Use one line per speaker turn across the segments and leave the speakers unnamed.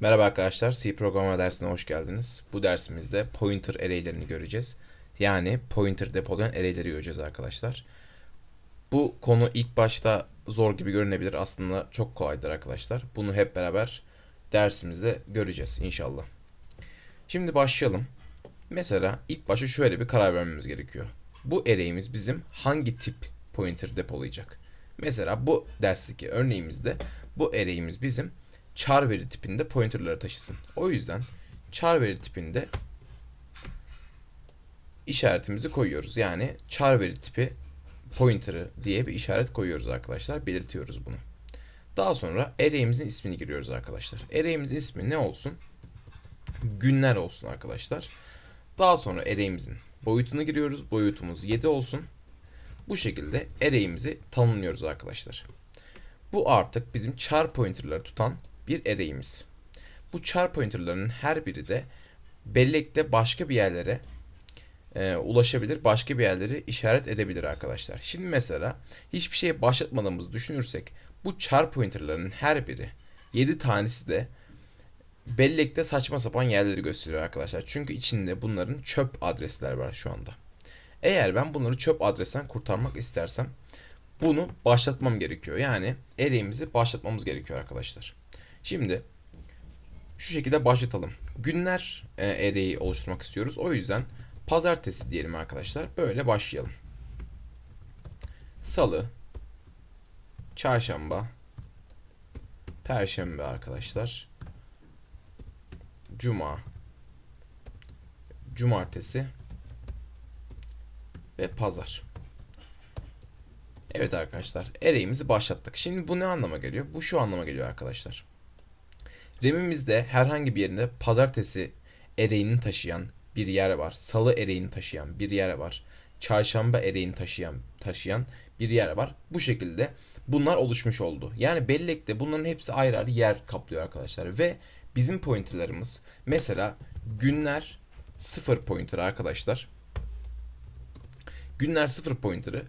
Merhaba arkadaşlar, C programlama dersine hoş geldiniz. Bu dersimizde pointer array'lerini göreceğiz. Yani pointer depolayan array'leri göreceğiz arkadaşlar. Bu konu ilk başta zor gibi görünebilir. Aslında çok kolaydır arkadaşlar. Bunu hep beraber dersimizde göreceğiz inşallah. Şimdi başlayalım. Mesela ilk başta şöyle bir karar vermemiz gerekiyor. Bu array'imiz bizim hangi tip pointer depolayacak? Mesela bu dersteki örneğimizde bu array'imiz bizim char veri tipinde pointerları taşısın. O yüzden char veri tipinde işaretimizi koyuyoruz. Yani char veri tipi pointer'ı diye bir işaret koyuyoruz arkadaşlar. Belirtiyoruz bunu. Daha sonra array'imizin ismini giriyoruz arkadaşlar. Array'imizin ismi ne olsun? Günler olsun arkadaşlar. Daha sonra array'imizin boyutunu giriyoruz. Boyutumuz 7 olsun. Bu şekilde array'imizi tanımlıyoruz arkadaşlar. Bu artık bizim char pointer'ları tutan bir array'imiz. Bu char pointer'ların her biri de bellekte başka bir yerlere e, ulaşabilir, başka bir yerleri işaret edebilir arkadaşlar. Şimdi mesela hiçbir şeye başlatmadığımızı düşünürsek bu char pointer'ların her biri 7 tanesi de bellekte saçma sapan yerleri gösteriyor arkadaşlar. Çünkü içinde bunların çöp adresler var şu anda. Eğer ben bunları çöp adresten kurtarmak istersem bunu başlatmam gerekiyor. Yani array'imizi başlatmamız gerekiyor arkadaşlar. Şimdi şu şekilde başlatalım. Günler e, array'i oluşturmak istiyoruz. O yüzden pazartesi diyelim arkadaşlar. Böyle başlayalım. Salı, çarşamba, perşembe arkadaşlar. Cuma, cumartesi ve pazar. Evet arkadaşlar, array'imizi başlattık. Şimdi bu ne anlama geliyor? Bu şu anlama geliyor arkadaşlar. RAM'imizde herhangi bir yerinde pazartesi array'ini taşıyan bir yer var. Salı array'ini taşıyan bir yer var. Çarşamba array'ini taşıyan taşıyan bir yer var. Bu şekilde bunlar oluşmuş oldu. Yani bellekte bunların hepsi ayrı ayrı yer kaplıyor arkadaşlar. Ve bizim pointerlarımız mesela günler sıfır pointer arkadaşlar. Günler sıfır pointer'ı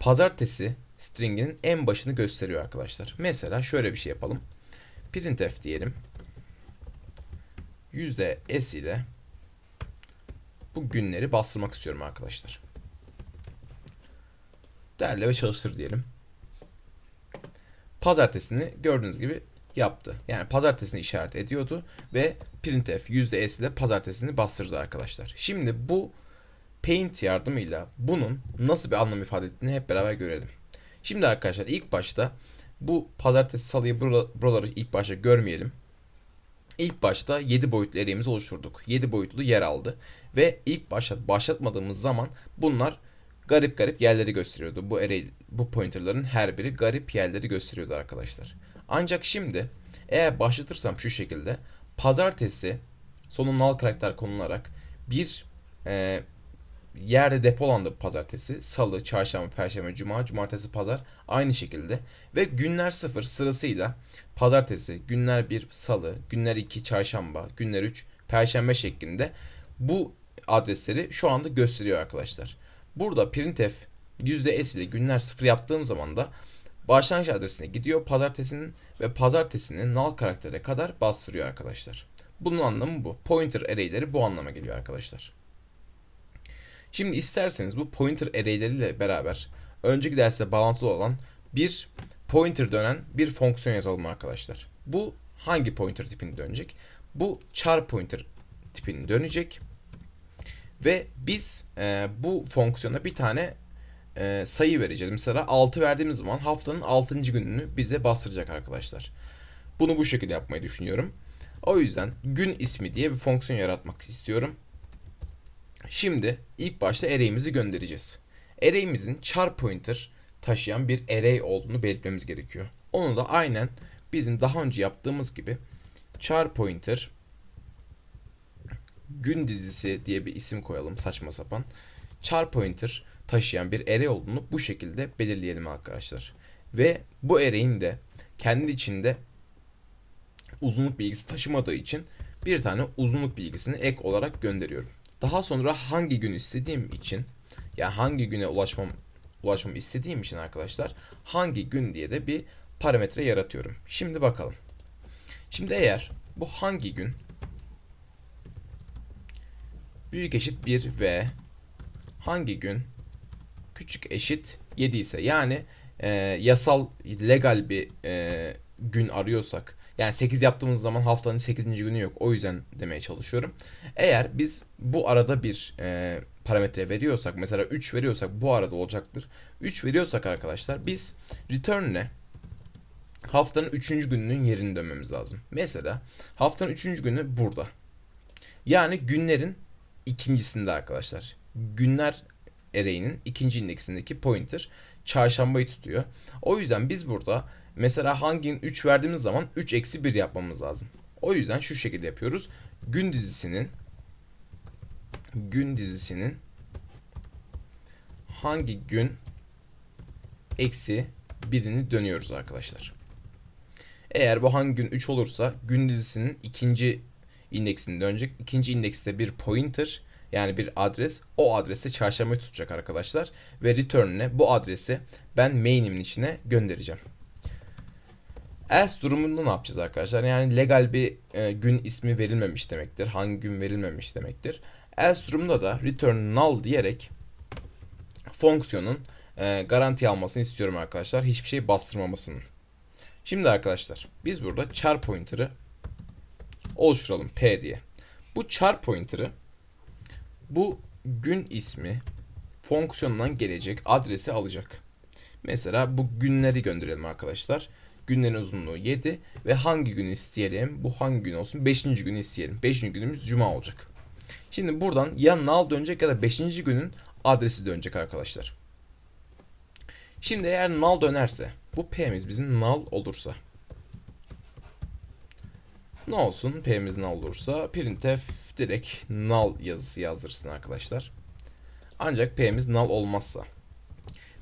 pazartesi stringinin en başını gösteriyor arkadaşlar. Mesela şöyle bir şey yapalım. Printf diyelim. S ile bu günleri bastırmak istiyorum arkadaşlar. Derle ve çalıştır diyelim. Pazartesini gördüğünüz gibi yaptı. Yani pazartesini işaret ediyordu ve printf s ile pazartesini bastırdı arkadaşlar. Şimdi bu paint yardımıyla bunun nasıl bir anlam ifade ettiğini hep beraber görelim. Şimdi arkadaşlar ilk başta bu pazartesi salıyı buraları ilk başta görmeyelim. İlk başta 7 boyutlu array'imizi oluşturduk. 7 boyutlu yer aldı. Ve ilk başlat başlatmadığımız zaman bunlar garip garip yerleri gösteriyordu. Bu array, bu pointerların her biri garip yerleri gösteriyordu arkadaşlar. Ancak şimdi eğer başlatırsam şu şekilde pazartesi sonu null karakter konularak bir e, yerde depolandı pazartesi, salı, çarşamba, perşembe, cuma, cumartesi, pazar aynı şekilde ve günler sıfır sırasıyla pazartesi, günler bir salı, günler iki çarşamba, günler üç perşembe şeklinde bu adresleri şu anda gösteriyor arkadaşlar. Burada printf %s ile günler sıfır yaptığım zaman da başlangıç adresine gidiyor pazartesinin ve pazartesinin null karaktere kadar bastırıyor arkadaşlar. Bunun anlamı bu. Pointer array'leri bu anlama geliyor arkadaşlar. Şimdi isterseniz bu pointer arrayleriyle beraber önceki derste bağlantılı olan bir pointer dönen bir fonksiyon yazalım arkadaşlar. Bu hangi pointer tipini dönecek? Bu char pointer tipini dönecek. Ve biz e, bu fonksiyona bir tane e, sayı vereceğiz. Mesela 6 verdiğimiz zaman haftanın 6. gününü bize bastıracak arkadaşlar. Bunu bu şekilde yapmayı düşünüyorum. O yüzden gün ismi diye bir fonksiyon yaratmak istiyorum. Şimdi ilk başta array'imizi göndereceğiz. Array'imizin char pointer taşıyan bir array olduğunu belirtmemiz gerekiyor. Onu da aynen bizim daha önce yaptığımız gibi char pointer gün dizisi diye bir isim koyalım saçma sapan. Char pointer taşıyan bir array olduğunu bu şekilde belirleyelim arkadaşlar. Ve bu array'in de kendi içinde uzunluk bilgisi taşımadığı için bir tane uzunluk bilgisini ek olarak gönderiyorum. Daha sonra hangi gün istediğim için yani hangi güne ulaşmam ulaşmam istediğim için arkadaşlar hangi gün diye de bir parametre yaratıyorum. Şimdi bakalım. Şimdi eğer bu hangi gün büyük eşit 1 ve hangi gün küçük eşit 7 ise yani e, yasal legal bir e, gün arıyorsak yani 8 yaptığımız zaman haftanın 8. günü yok. O yüzden demeye çalışıyorum. Eğer biz bu arada bir e, parametre veriyorsak mesela 3 veriyorsak bu arada olacaktır. 3 veriyorsak arkadaşlar biz return'e haftanın 3. gününün yerini dönmemiz lazım. Mesela haftanın 3. günü burada. Yani günlerin ikincisinde arkadaşlar. Günler array'inin ikinci indeksindeki pointer çarşambayı tutuyor. O yüzden biz burada mesela hangi gün 3 verdiğimiz zaman 3 eksi 1 yapmamız lazım. O yüzden şu şekilde yapıyoruz. Gün dizisinin gün dizisinin hangi gün eksi birini dönüyoruz arkadaşlar. Eğer bu hangi gün 3 olursa gün dizisinin ikinci indeksini dönecek. İkinci indekste bir pointer yani bir adres o adrese çarşambayı tutacak arkadaşlar. Ve return'ine bu adresi ben main'imin içine göndereceğim. Else durumunda ne yapacağız arkadaşlar? Yani legal bir e, gün ismi verilmemiş demektir. Hangi gün verilmemiş demektir. Else durumunda da return null diyerek fonksiyonun e, garanti almasını istiyorum arkadaşlar. Hiçbir şey bastırmamasını. Şimdi arkadaşlar biz burada char pointer'ı oluşturalım p diye. Bu char pointer'ı bu gün ismi fonksiyonundan gelecek adresi alacak. Mesela bu günleri gönderelim arkadaşlar. Günlerin uzunluğu 7 ve hangi gün isteyelim? Bu hangi gün olsun? 5. günü isteyelim. 5. günümüz cuma olacak. Şimdi buradan ya null dönecek ya da 5. günün adresi dönecek arkadaşlar. Şimdi eğer null dönerse bu p'miz bizim null olursa ne olsun p'miz null olursa printf direkt null yazısı yazdırsın arkadaşlar. Ancak p'miz null olmazsa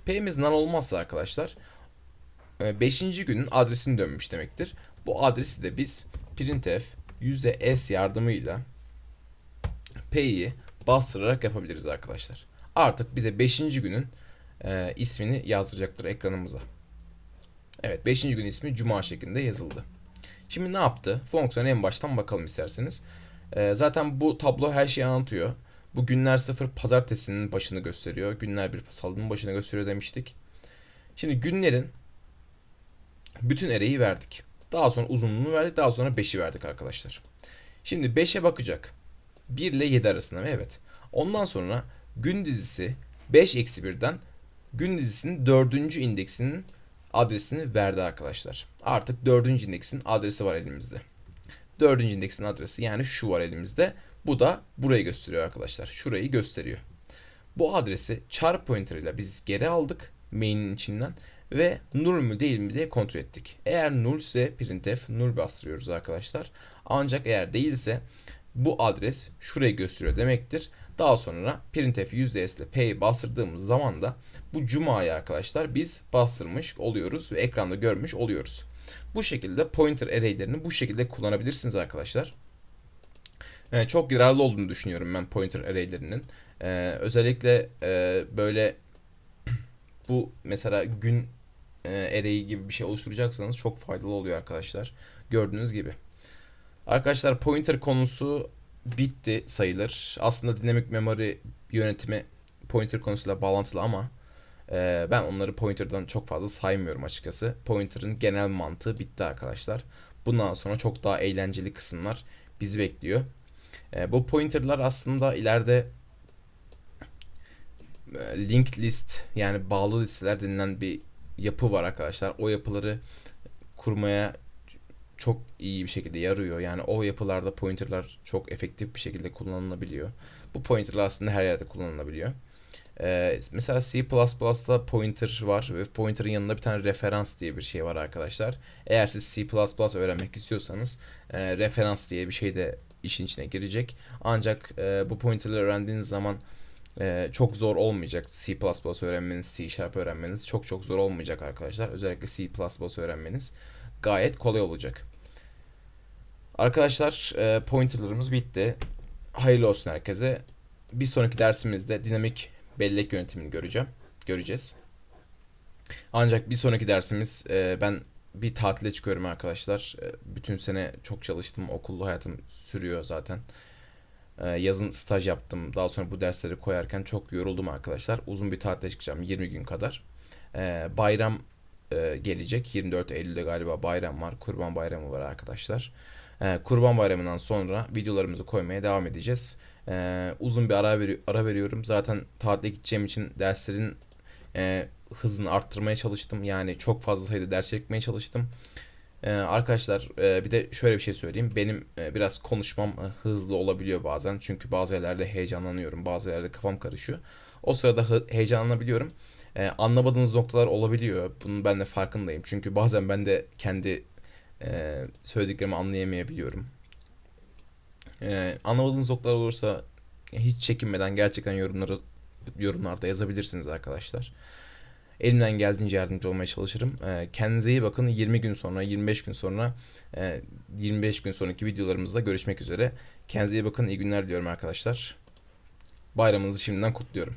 p'miz null olmazsa arkadaşlar 5. günün adresini dönmüş demektir. Bu adresi de biz printf %s yardımıyla p'yi bastırarak yapabiliriz arkadaşlar. Artık bize 5. günün e, ismini yazdıracaktır ekranımıza. Evet 5. gün ismi cuma şeklinde yazıldı. Şimdi ne yaptı? Fonksiyona en baştan bakalım isterseniz. E, zaten bu tablo her şeyi anlatıyor. Bu günler 0 pazartesinin başını gösteriyor. Günler 1 salının başını gösteriyor demiştik. Şimdi günlerin bütün ereği verdik. Daha sonra uzunluğunu verdik. Daha sonra 5'i verdik arkadaşlar. Şimdi 5'e bakacak. 1 ile 7 arasında evet. Ondan sonra gün dizisi 5 eksi 1'den gün dizisinin 4. indeksinin adresini verdi arkadaşlar. Artık 4. indeksin adresi var elimizde. 4. indeksin adresi yani şu var elimizde. Bu da burayı gösteriyor arkadaşlar. Şurayı gösteriyor. Bu adresi char pointer ile biz geri aldık main'in içinden ve null mü değil mi diye kontrol ettik. Eğer null ise printf null bastırıyoruz arkadaşlar. Ancak eğer değilse bu adres şurayı gösteriyor demektir. Daha sonra printf %s ile p'yi bastırdığımız zaman da bu cuma'yı arkadaşlar biz bastırmış oluyoruz ve ekranda görmüş oluyoruz. Bu şekilde pointer array'lerini bu şekilde kullanabilirsiniz arkadaşlar. Ee, çok yararlı olduğunu düşünüyorum ben pointer array'lerinin. Ee, özellikle e, böyle bu mesela gün e, array'i gibi bir şey oluşturacaksanız çok faydalı oluyor arkadaşlar. Gördüğünüz gibi. Arkadaşlar pointer konusu bitti sayılır. Aslında dinamik memory yönetimi pointer konusuyla bağlantılı ama e, ben onları pointer'dan çok fazla saymıyorum açıkçası. Pointer'ın genel mantığı bitti arkadaşlar. Bundan sonra çok daha eğlenceli kısımlar bizi bekliyor. E, bu pointer'lar aslında ileride e, linked list yani bağlı listeler denilen bir yapı var arkadaşlar. O yapıları kurmaya çok iyi bir şekilde yarıyor. Yani o yapılarda pointerlar çok efektif bir şekilde kullanılabiliyor. Bu pointerlar aslında her yerde kullanılabiliyor. Ee, mesela C++'da pointer var ve pointer'ın yanında bir tane referans diye bir şey var arkadaşlar. Eğer siz C++ öğrenmek istiyorsanız e, referans diye bir şey de işin içine girecek. Ancak e, bu pointer'ları öğrendiğiniz zaman e, çok zor olmayacak. C++ öğrenmeniz, C Sharp öğrenmeniz çok çok zor olmayacak arkadaşlar. Özellikle C++ öğrenmeniz gayet kolay olacak. Arkadaşlar e, pointerlarımız bitti. Hayırlı olsun herkese. Bir sonraki dersimizde dinamik bellek yönetimini göreceğim. Göreceğiz. Ancak bir sonraki dersimiz e, ben bir tatile çıkıyorum arkadaşlar. E, Bütün sene çok çalıştım. Okullu hayatım sürüyor zaten. E, Yazın staj yaptım. Daha sonra bu dersleri koyarken çok yoruldum arkadaşlar. Uzun bir tatile çıkacağım 20 gün kadar. E, Bayram e, gelecek. 24 Eylül'de galiba bayram var. Kurban Bayramı var arkadaşlar. E, Kurban Bayramı'ndan sonra videolarımızı koymaya devam edeceğiz. Uzun bir ara, veri- ara veriyorum. Zaten tatile gideceğim için derslerin e, hızını arttırmaya çalıştım. Yani çok fazla sayıda ders çekmeye çalıştım. E, arkadaşlar e, bir de şöyle bir şey söyleyeyim. Benim e, biraz konuşmam e, hızlı olabiliyor bazen. Çünkü bazı yerlerde heyecanlanıyorum. Bazı yerlerde kafam karışıyor. O sırada heyecanlanabiliyorum. E, anlamadığınız noktalar olabiliyor. Bunun ben de farkındayım. Çünkü bazen ben de kendi e, söylediklerimi anlayamayabiliyorum. E, anlamadığınız noktalar olursa hiç çekinmeden gerçekten yorumları yorumlarda yazabilirsiniz arkadaşlar. Elimden geldiğince yardımcı olmaya çalışırım. E, kendinize iyi bakın. 20 gün sonra, 25 gün sonra, e, 25 gün sonraki videolarımızda görüşmek üzere. Kendinize iyi bakın. İyi günler diliyorum arkadaşlar. Bayramınızı şimdiden kutluyorum.